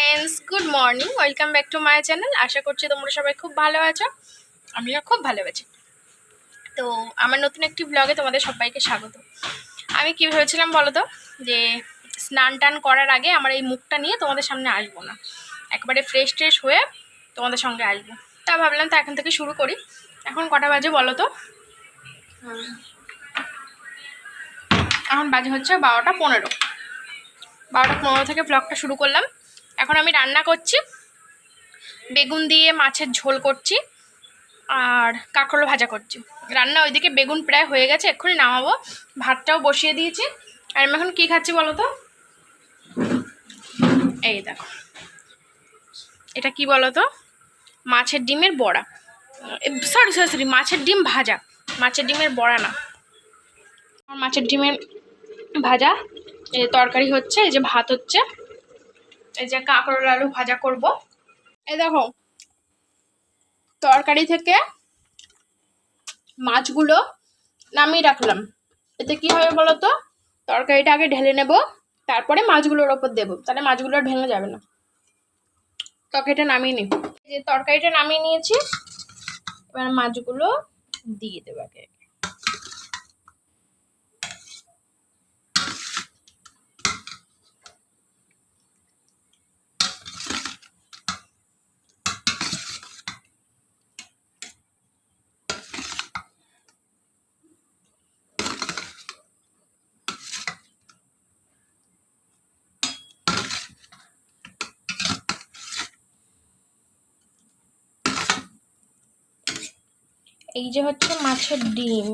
Friends good morning welcome back to my channel আশা করছি তোমরা সবাই খুব ভালো আছো। আমিও খুব ভালো আছি। তো আমার নতুন একটি ব্লগে তোমাদের সবাইকে স্বাগত। আমি কী ভেবেছিলাম বলো তো? যে স্নান টান করার আগে আমার এই মুখটা নিয়ে তোমাদের সামনে আসব না। একবারে ফ্রেশ ট্রেশ হয়ে তোমাদের সঙ্গে আসব। তা ভাবলাম তো এখন থেকে শুরু করি। এখন কটা বাজে বলো তো? এখন বাজে হচ্ছে বারোটা পনেরো। বারোটা পনেরো থেকে ব্লগটা শুরু করলাম। এখন আমি রান্না করছি। বেগুন দিয়ে মাছের ঝোল করছি আর কাঁকরোল ভাজা করছি। রান্না ওইদিকে বেগুন প্রায় হয়ে গেছে, এক্ষুনি নামাবো। ভাতটাও বসিয়ে দিয়েছি। আর আমি এখন কী খাচ্ছি বলো তো? এই দেখো। এটা কি বলো তো? মাছের ডিমের বড়া। সরি সরি সরি মাছের ডিম ভাজা। মাছের ডিমের বড়া না। মাছের ডিমের ভাজা। এই তরকারি হচ্ছে, এই যে ভাত হচ্ছে। এই যে কাঁকরোল আলু ভাজা করব। এই দেখো, তরকারি থেকে মাছগুলো নামিয়ে রাখলাম। এতে কি হবে বলো তো তরকারিটা আগে ঢেলে নেব, তারপরে মাছগুলোর ওপর দেবো। তাহলে মাছগুলো ভেঙে যাবে না। তরকারিটা নামিয়ে নিই যে তরকারিটা নামিয়ে নিয়েছি, এবার মাছগুলো দিয়ে দেবো আগে। এই যে হচ্ছে মাছের ডিম।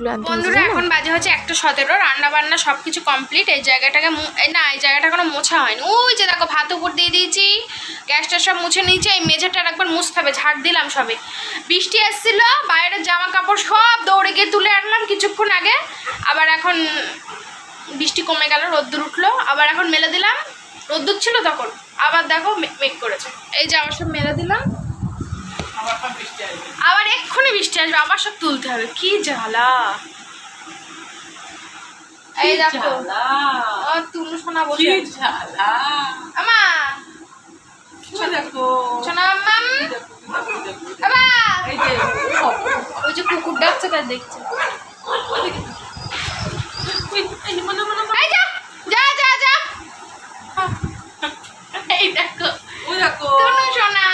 বন্ধুরা এখন বাজে হচ্ছে একটা সতেরো রান্না বান্না সব কিছু কমপ্লিট এই জায়গাটাকে না এই জায়গাটা কোনো মোছা হয়নি। ওই যে দেখো ভাত উপর দিয়ে দিয়েছি গ্যাসটা সব মুছে নিয়েছি এই মেঝেটা একবার মুছতে হবে ঝাড় দিলাম সবে। বৃষ্টি এসেছিল বাইরের জামা কাপড় সব দৌড়ে গিয়ে তুলে আনলাম কিছুক্ষণ আগে। আবার এখন বৃষ্টি কমে গেল রোদ্দুর উঠল আবার এখন মেলে দিলাম। রোদ্দুর ছিল তখন আবার দেখো মে- মেঘ করেছে। এই জামা সব মেলে দিলাম। আবার এক্ষুনি বৃষ্টি আসবে আবার সব তুলতে হবে। কি জ্বালা। এই দেখো। ও তুলু সোনা বসে। আমা। সোনা মাম ওই যে কুকুর ডাকছে তার দেখছে এই যা যা যা যা এই দেখো তুলু সোনা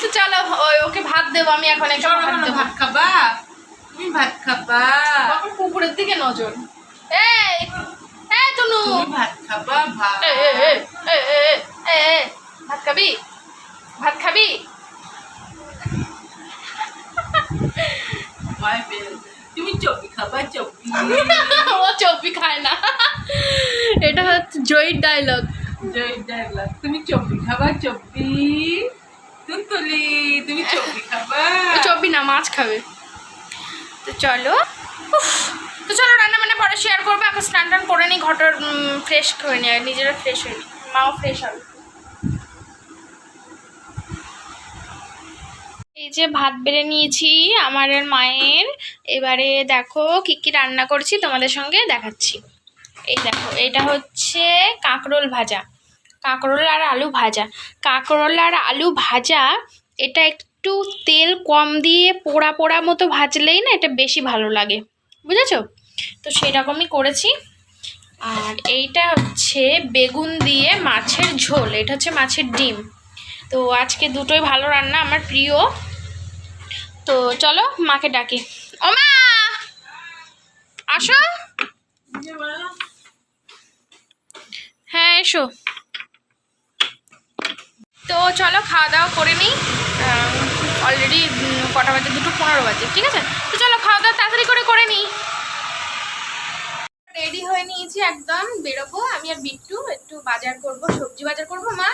তো চলো ওই ওকে ভাত দেবো আমি এখন একটা ভাত খাবা? তুমি ভাত খাবা? তখন কুকুরের দিকে নজর। এই এই তুনু। ভাত খাবা ভাত। ভাত খাবি? ভাত খাবি? ভয় পেয়ে তুমি চপি খাবা চপি। ও চব্বি খায় না। এটা হচ্ছে জয়ীর ডায়লগ ডায়লগ তুমি চপি খাবা চপি। তুলতুলি তুমি চপি খাবা। না মাছ খাবে। তো চলো। তো চলো রান্না বান্না পরে শেয়ার করব। এখন স্নান টান করে নিই ঘটর ফ্রেশ করে নিই নিজেরা ফ্রেশ হয়ে নিই। মাও ফ্রেশ হবে। এই যে ভাত বেড়ে নিয়েছি আমার মায়ের। এবারে দেখো কি কি রান্না করছি, তোমাদের সঙ্গে দেখাচ্ছি। এই দেখো, এটা হচ্ছে কাঁকরোল ভাজা। কাঁকরোল আর আলু ভাজা। কাঁকরোল আর আলু ভাজা, এটা একটু তেল কম দিয়ে পোড়া পোড়া মতো ভাজলেই না এটা বেশি ভালো লাগে। বুঝেছ? তো সেরকমই করেছি। আর এইটা হচ্ছে বেগুন দিয়ে মাছের ঝোল, এটা হচ্ছে মাছের ডিম। তো আজকে দুটোই ভালো রান্না, আমার প্রিয়। তো চলো মাকে ডাকি। ও মা! আসো। হ্যাঁ এসো। তো চলো খাওয়া দাওয়া করে নিই। অলরেডি কটা বাজে? দুটো পনেরো বাজে ঠিক আছে? তো চলো খাওয়া দাওয়া তাড়াতাড়ি করে করে নিই। রেডি হয়ে নিয়েছি একদম বেরোবো। আমি আর বিট্টু একটু বাজার করব সবজি বাজার করব মা?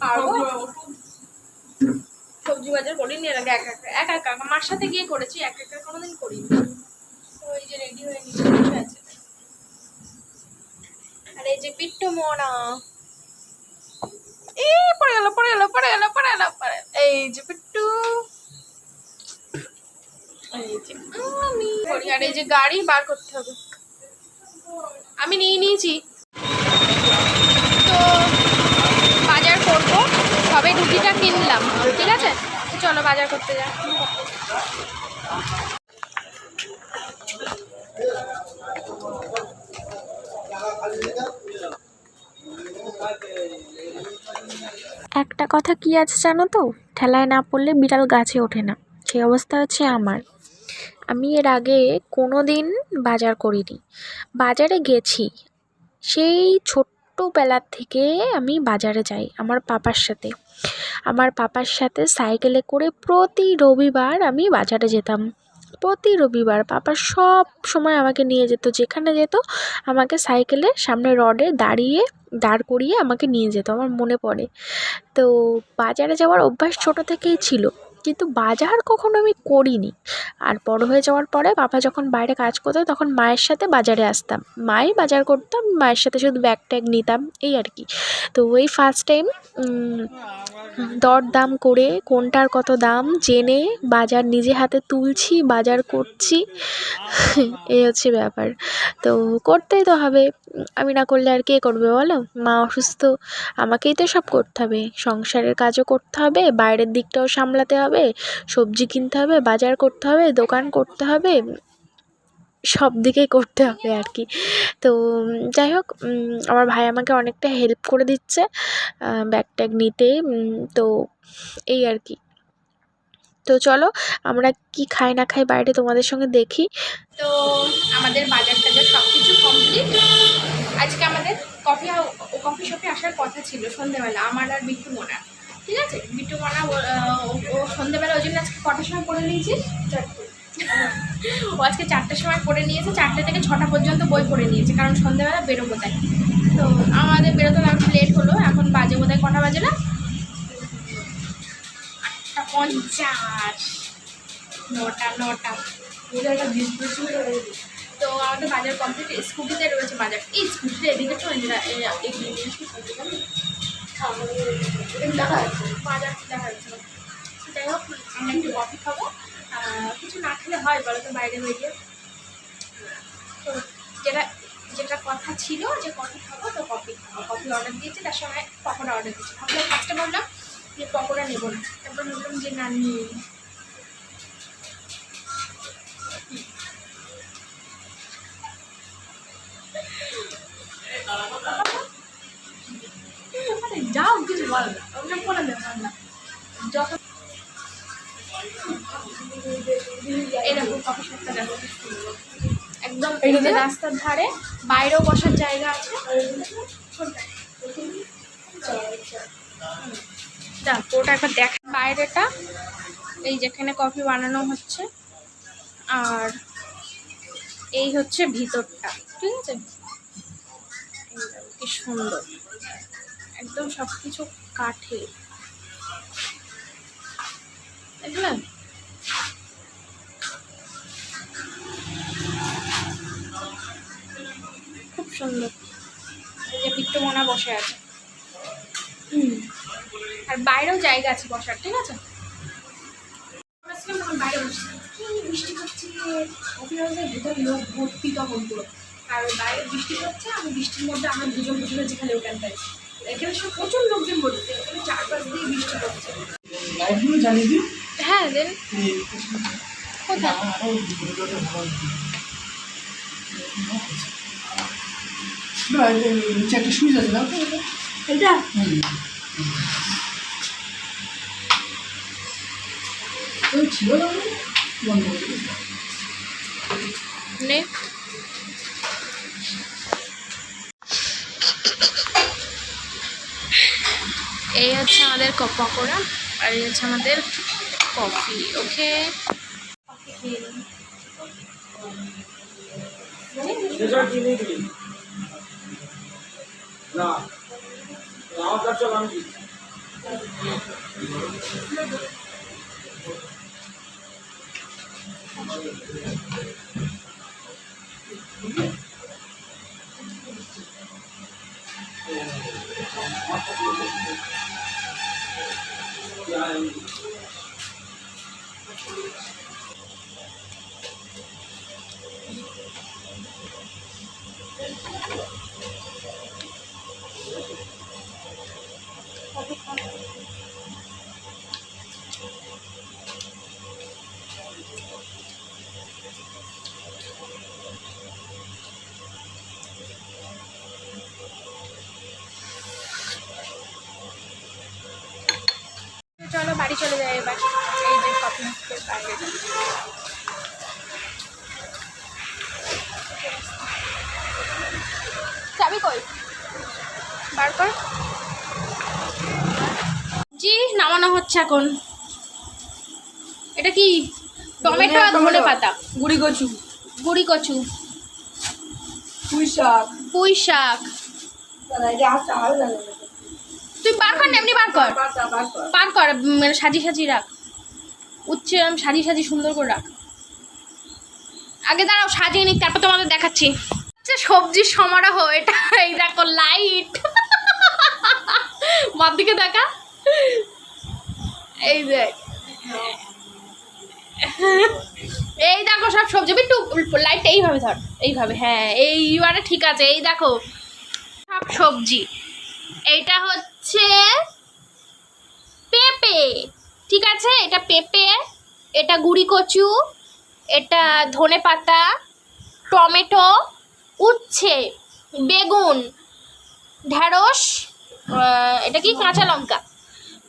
পারব। সবজি বাজার করিনি এর আগে একা একা একা মার সাথে গিয়ে করেছি, একা একা কোনোদিন করিনি। তো এই যে রেডি হয়ে নিচে আছে। আর এই যে পিট্টু মোনা। এই, পড়ে গেল পড়ে গেল পড়ে গেল পড়ে গেল পড়ে এই যে পিট্টু। আর এই যে গাড়ি বার করতে হবে। আমি নিয়ে নিয়েছি। তো সবে রুটিটা কিনলাম, ঠিক আছে? চলো বাজার করতে যাই। একটা কথা কি আছে জানো তো? ঠেলায় না পড়লে বিড়াল গাছে ওঠে না। সেই অবস্থা হচ্ছে আমার। আমি এর আগে কোনো দিন বাজার করিনি। বাজারে গেছি, সেই ছোট্টবেলার থেকে আমি বাজারে যাই আমার পাপার সাথে। আমার পাপার সাথে সাইকেলে করে প্রতি রবিবার আমি বাজারে যেতাম। প্রতি রবিবার পাপা সব সময় আমাকে নিয়ে যেত, যেখানে যেত আমাকে সাইকেলের সামনে রডে দাঁড়িয়ে, দাঁড় করিয়ে আমাকে নিয়ে যেত, আমার মনে পড়ে। তো বাজারে যাওয়ার অভ্যাস ছোটো থেকেই ছিল। কিন্তু বাজার কখনো আমি করিনি। আর বড় হয়ে যাওয়ার পরে বাবা যখন বাইরে কাজ করতো তখন মায়ের সাথে বাজারে আসতাম। মাই বাজার করতাম, মায়ের সাথে শুধু ব্যাগ ট্যাগ নিতাম, এই আর কি। তো ওই ফার্স্ট টাইম দর দাম করে কোনটার কত দাম জেনে বাজার নিজে হাতে তুলছি, বাজার করছি, এই হচ্ছে ব্যাপার। তো করতেই তো হবে। আমি না করলে আর কে করবে বলো? মা অসুস্থ, আমাকেই তো সব করতে হবে। সংসারের কাজও করতে হবে, বাইরের দিকটাও সামলাতে হবে, সবজি কিনতে হবে, বাজার করতে হবে, দোকান করতে হবে, সব দিকেই করতে হবে আর কি। তো যাই হোক আমার ভাই আমাকে অনেকটা হেল্প করে দিচ্ছে ব্যাগ ট্যাগ নিতে তো এই আর কি। তো চলো আমরা কি খাই না খাই বাইরে তোমাদের সঙ্গে দেখি। তো আমাদের বাজার টাজার সব কিছু কমপ্লিট আজকে আমাদের কফি কফি শপে আসার কথা ছিল সন্ধেবেলা আমার আর বিট্টু মোনা। ঠিক আছে? বিট্টু মোনা ও- ও ওই জন্য আজকে কটার সময় পড়ে নিয়েছিস ও আজকে চারটের সময় পড়ে নিয়েছে চারটে থেকে ছটা পর্যন্ত বই পড়ে নিয়েছে কারণ সন্ধেবেলা বেরোবো তাই। তো আমাদের বেরোতে একটু লেট হলো এখন বাজে বোধহয় কটা বাজে না? পঞ্চাশ। নটা নটা। তো আমাদের বাজার কমপ্লিট স্কুটিতে রয়েছে বাজার। এই স্কুটিতে এদিকে তো এদিকে- বাজার দেখা যাচ্ছে যাই হোক আমরা একটু কফি খাব। কিছু না খেলে হয় বলো তো বাইরে বেরিয়ে তো যেটা যেটা কথা ছিল যে কফি খাব তো কফি খাব। কফি অর্ডার দিয়েছি তার সময় পকোড়া অর্ডার দিয়েছি। ভাবলাম ফার্স্টে ভাবলাম যে পকোড়া নেব না। তারপর ভাবলাম যে না নিয়ে যাও কিছু বল না। ওটা বলে দেবো না যখন এরকম কফি শপটা দেখো একদম রাস্তার ধারে বাইরেও বসার জায়গা আছে। যাক ওটা একবার দেখ। বাইরেটা, এই যেখানে কফি বানানো হচ্ছে, আর এই হচ্ছে ভিতরটা, ঠিক আছে? কি সুন্দর। একদম সব কিছু কাঠে। দেখলেন খুব সুন্দর। এই যে পিট্টু মোনা বসে আছে। হুম। আর বাইরেও জায়গা আছে বসার ঠিক আছে? তখন বাইরে বসে কি বৃষ্টি হচ্ছে? অফিস হাউসের ভেতরে লোক ভর্তি তখন পুরো আর বাইরে বৃষ্টি হচ্ছে আমি বৃষ্টির মধ্যে আমার দুজন ওখানটায় এখানে সব প্রচুর লোকজন বলছে এখানে চারপাশ দিয়ে বৃষ্টি দিই হ্যাঁ দেন। কোথায়? নিচে একটা সুইচ আছে না এটা। ওই ছিল না বন্ধ করে নে। এই হচ্ছে আমাদের পকোড়া আর এই হচ্ছে আমাদের কফি ওকে? না। আমার চাবি কই বার কর। জি নামানো হচ্ছে এখন। এটা কি? টমেটো আর ধনে পাতা। গুড়ি কচু। গুড়ি কচু। পুঁই শাক। পুঁই শাক। তুই বার কর এমনি বার কর। পার কর উম, সাজি সাজি রাখ। এরম সাজি সাজি সুন্দর করে রাখ। আগে দাঁড়াও সাজিয়ে নিক তারপর তোমাদের দেখাচ্ছি। সবজির সমারোহ, এটা এই দেখো লাইট মার দিকে দেখা। এই দেখ এই দেখো সব সবজি একটু লাইটটা এইভাবে ধর, এইভাবে হ্যাঁ এইবারে ঠিক আছে, এই দেখো। সব সবজি। এইটা হচ্ছে পেঁপে, ঠিক আছে? এটা পেঁপে, এটা গুড়ি কচু, এটা ধনে পাতা টমেটো উচ্ছে, বেগুন ঢ্যাঁড়স এটা কি? কাঁচা লঙ্কা।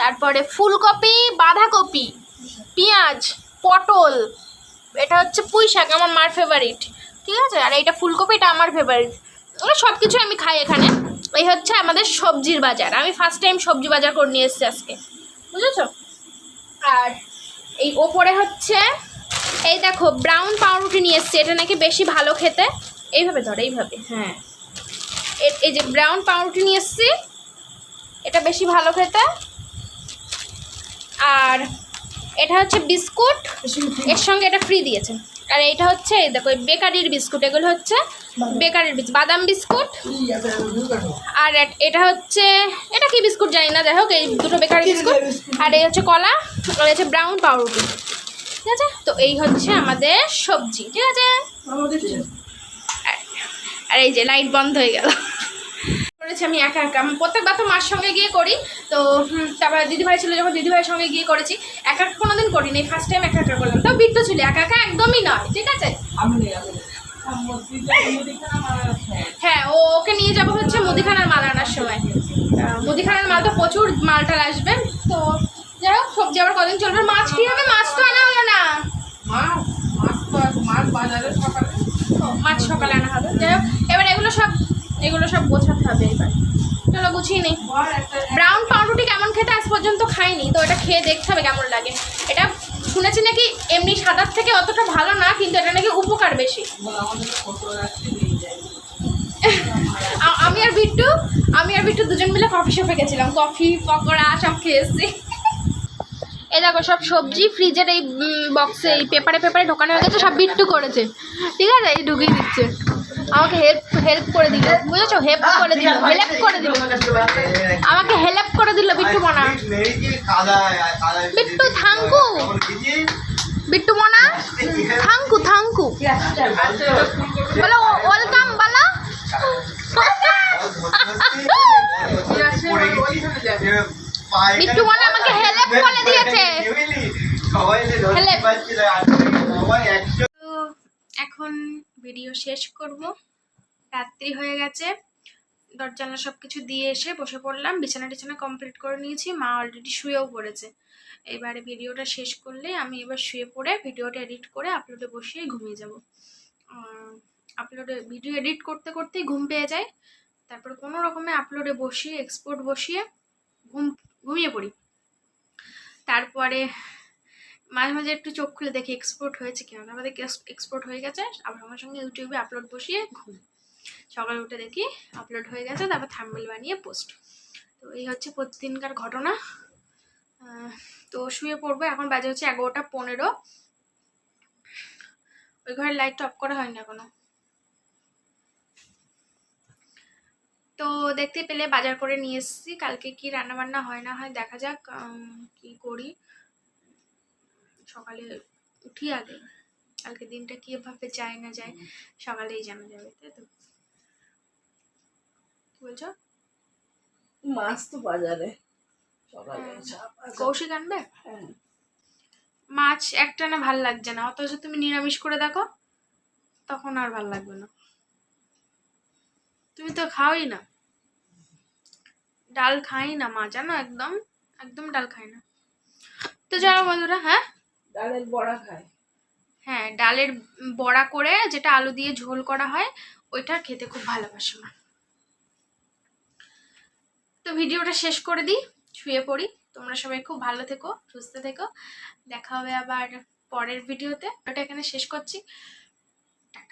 তারপরে ফুলকপি, বাঁধাকপি, পেঁয়াজ, পটল, এটা হচ্ছে পুঁই শাক, আমার মার ফেভারিট ঠিক আছে? আর এইটা ফুলকপি, এটা আমার ফেভারিট সব কিছু আমি খাই এখানে। এই হচ্ছে আমাদের সবজির বাজার। আমি ফার্স্ট টাইম সবজি বাজার করে নিয়ে এসেছি আজকে। বুঝেছ? আর এই ওপরে হচ্ছে, এই দেখো ব্রাউন পাউরুটি নিয়ে এসছে। এটা নাকি বেশি ভালো খেতে। এইভাবে ধর এইভাবে হ্যাঁ। এই যে ব্রাউন পাউরুটি নিয়ে এসছি এটা বেশি ভালো খেতে। আর এটা হচ্ছে বিস্কুট এর সঙ্গে এটা ফ্রি দিয়েছে আর এটা হচ্ছে এই দেখো বেকারির বিস্কুট এগুলো হচ্ছে বেকারির বিস্কুট বাদাম বিস্কুট। আর এটা হচ্ছে এটা কি বিস্কুট জানি না যাই হোক এই দুটো বেকারি বিস্কুট। আর এই হচ্ছে কলা আর হচ্ছে ব্রাউন পাউরুটি। ঠিক আছে? তো এই হচ্ছে আমাদের সবজি ঠিক আছে? আর এই যে লাইট বন্ধ হয়ে গেল। করেছি আমি একা একা। প্রত্যেকবার তো মার সঙ্গে গিয়ে করি। তো তারপর দিদিভাই ছিল যখন দিদিভাইয়ের সঙ্গে গিয়ে করেছি। একা একা কোনোদিন করিনি। ফার্স্ট টাইম একা একা করলাম। তো বিট্টু ছিল। একা একা একদমই নয়। ঠিক আছে। হ্যাঁ ও ওকে নিয়ে যাব হচ্ছে মুদিখানার মাল আনার সময়। মুদিখানার মাল তো প্রচুর মালটাল আসবে। তো যাই হোক, সবজি আবার কদিন চলবে। মাছ কি হবে? মাছ তো আনা হলো না। মাছ মাছ তো মাছ বাজারে সকালে মাছ সকালে আনা হবে। যাই হোক, এবার এগুলো সব এগুলো সব গোছাতে হবে এবার। চলো গুছিয়ে নিই। ব্রাউন পাউরুটি কেমন খেতে আজ পর্যন্ত খাইনি, তো এটা খেয়ে দেখতে হবে কেমন লাগে। এটা শুনেছি নাকি এমনি সাদার থেকে অতটা ভালো না, কিন্তু এটা নাকি উপকার বেশি। আমি আর বিট্টু আমি আর বিট্টু দুজন মিলে কফি শপে গেছিলাম। কফি পকোড়া সব খেয়েছি এই দেখো সব সবজি ফ্রিজের এই বক্সে এই পেপারে পেপারে ঢোকানো হয়ে গেছে সব বিট্টু করেছে। ঠিক আছে? এই ঢুকিয়ে দিচ্ছে। আমাকে হেল্প হেল্প করে দিল। বুঝেছ? হেল্প করে দিল হেল্প করে দিল। আমাকে হেল্প করে দিল বিট্টু মনা। বিট্টু থাঙ্কু। বিট্টু মনা থাঙ্কু থাঙ্কু। বলো ওয়েলকাম বলো। বিট্টু মনে আমাকে help করে দিয়েছে। এখন ভিডিও শেষ করব। রাত্রি হয়ে গেছে। দরজানা সব কিছু দিয়ে এসে বসে পড়লাম। বিছানা টিছানা কমপ্লিট করে নিয়েছি। মা অলরেডি শুয়েও পড়েছে। এবারে ভিডিওটা শেষ করলে আমি এবার শুয়ে পড়ে ভিডিওটা এডিট করে আপলোডে বসিয়ে ঘুমিয়ে যাব। আপলোডে ভিডিও এডিট করতে করতেই ঘুম পেয়ে যায়। তারপর কোনো রকমে আপলোডে বসিয়ে এক্সপোর্ট বসিয়ে ঘুম ঘুমিয়ে পড়ি। তারপরে মাঝে মাঝে একটু চোখ খুলে দেখি এক্সপোর্ট হয়েছে কিনা। আমাদের এক্সপোর্ট হয়ে গেছে, আবার সঙ্গে সঙ্গে ইউটিউবে আপলোড বসিয়ে ঘুম। সকালে উঠে দেখি আপলোড হয়ে গেছে, তারপর থাম্বেল বানিয়ে পোস্ট তো এই হচ্ছে প্রতিদিনকার ঘটনা। তো শুয়ে পড়ব, এখন বাজে হচ্ছে এগারোটা পনেরো। ওই ঘরের লাইটটা অফ করা হয়নি এখনও। তো দেখতে পেলে বাজার করে নিয়ে এসেছি। কালকে কি রান্না বান্না হয় না হয় দেখা যাক কি করি। সকালে উঠি আগে। কালকে দিনটা কীভাবে যায় না যায় সকালেই জানা যাবে তাই তো? কি বলছো? মাছ তো বাজারে। হ্যাঁ। কৌশিক আনবে? হ্যাঁ। মাছ একটা না ভালো লাগছে না অথচ তুমি নিরামিষ করে দেখো তখন আর ভালো লাগবে না। তুমি তো খাওই না। ডাল খাই না মা জানো একদম? একদম ডাল খাই না। তো জানো বন্ধুরা হ্যাঁ? ডালের বড়া খায় হ্যাঁ ডালের বড়া করে যেটা আলু দিয়ে ঝোল করা হয় ওইটা খেতে খুব ভালোবাসে মা। তো ভিডিওটা শেষ করে দিই শুয়ে পড়ি। তোমরা সবাই খুব ভালো থেকো সুস্থ থেকো। দেখা হবে আবার পরের ভিডিওতে। ওটা এখানে শেষ করছি।